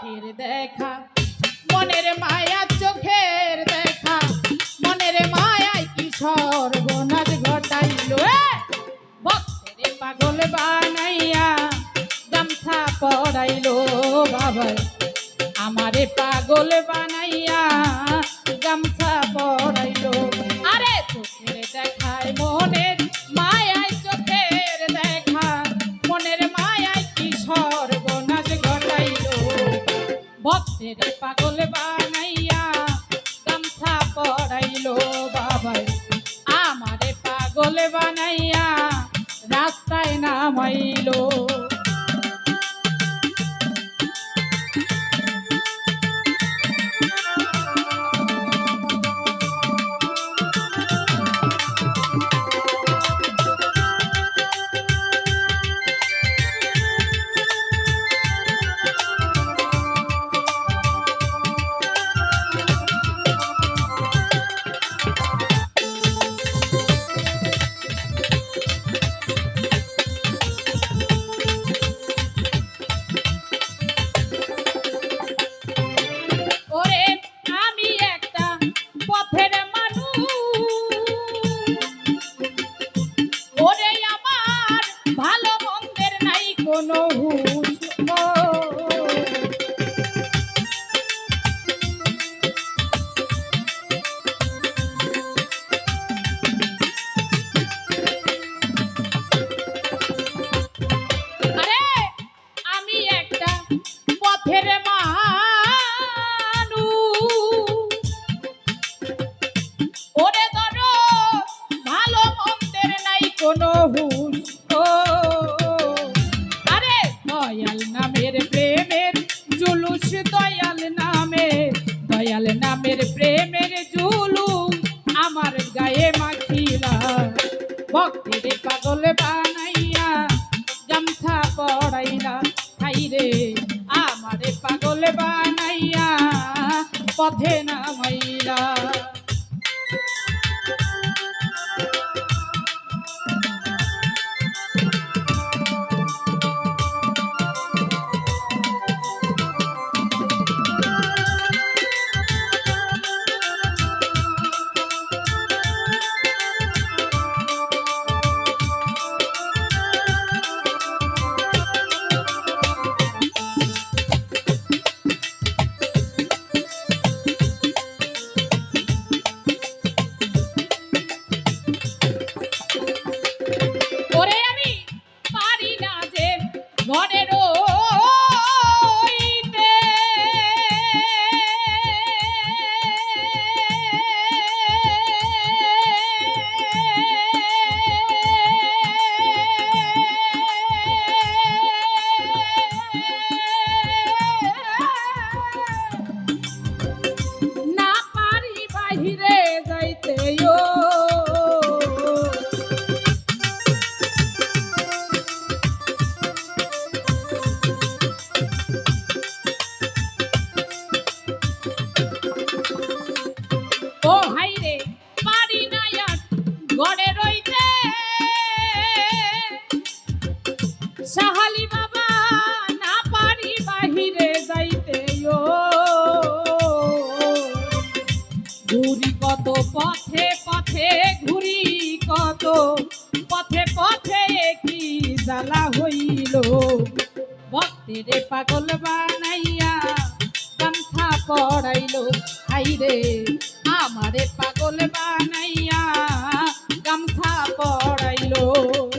চোখের দেখা, মনের মায়া চোখের দেখা, মনের মায়ায় কি সর্বনাশ ঘটাইল ভক্তের পাগল বানাইয়া গামছা পড়াইল বাবা আমারে পাগল বা নাই রে আমারে পাগল বানাইয়া পথে নামাইলা। পথে পথে কি জ্বালা হইল? ভক্তেরে পাগল বানাইয়া কান্থা পড়াইল। হাইরে, আমারে পাগল বানাইয়া গামছা পড়াইলো।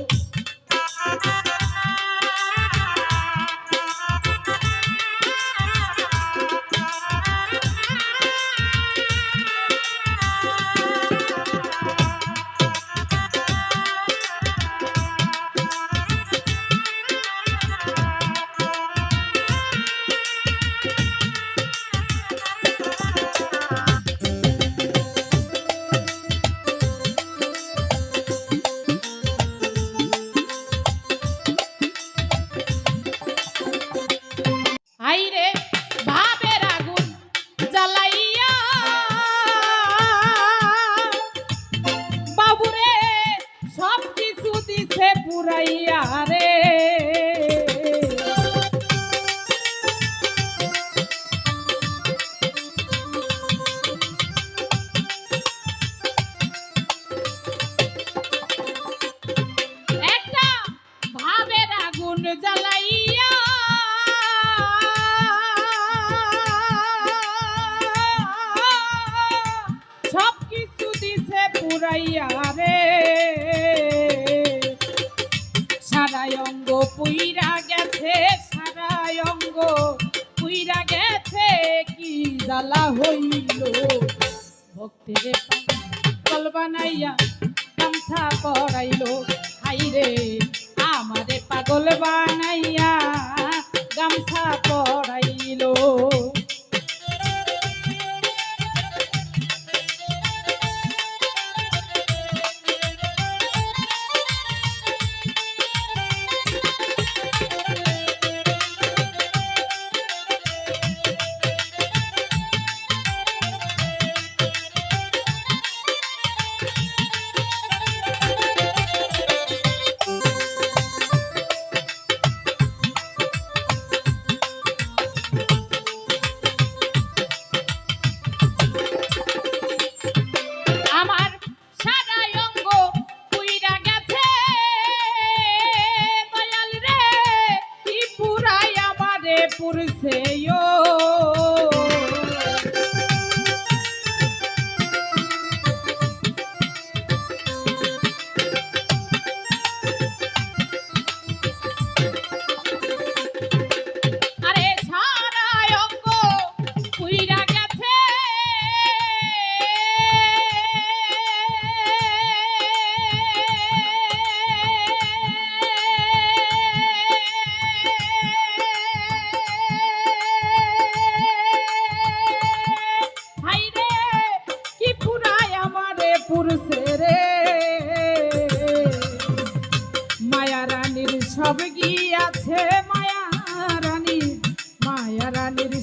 পুরাইয়া রে। সারা অঙ্গ পুইরা গেছে সারা অঙ্গ পুইরা গেছে, কি জ্বালা হইল। ভক্তের পাগল বানাইয়া গামছা পড়াইলো হাই রে আমারে পাগল বা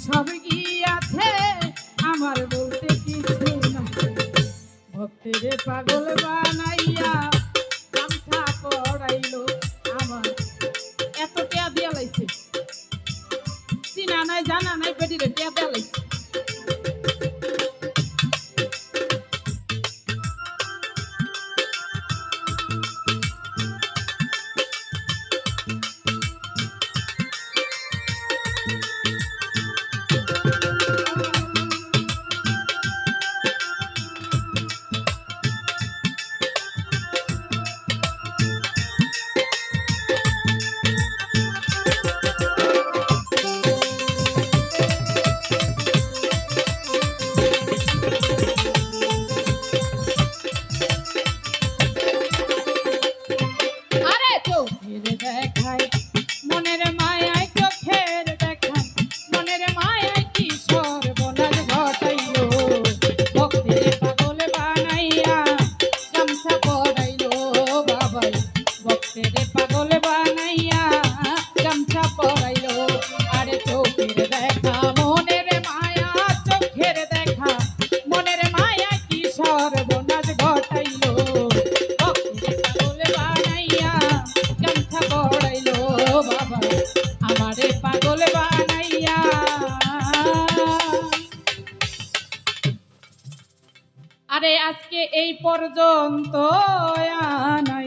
সব গিয়াছে আমার বলতে কিছু না ভক্তের পাগল বানাই আজকে এই পর্যন্ত আনা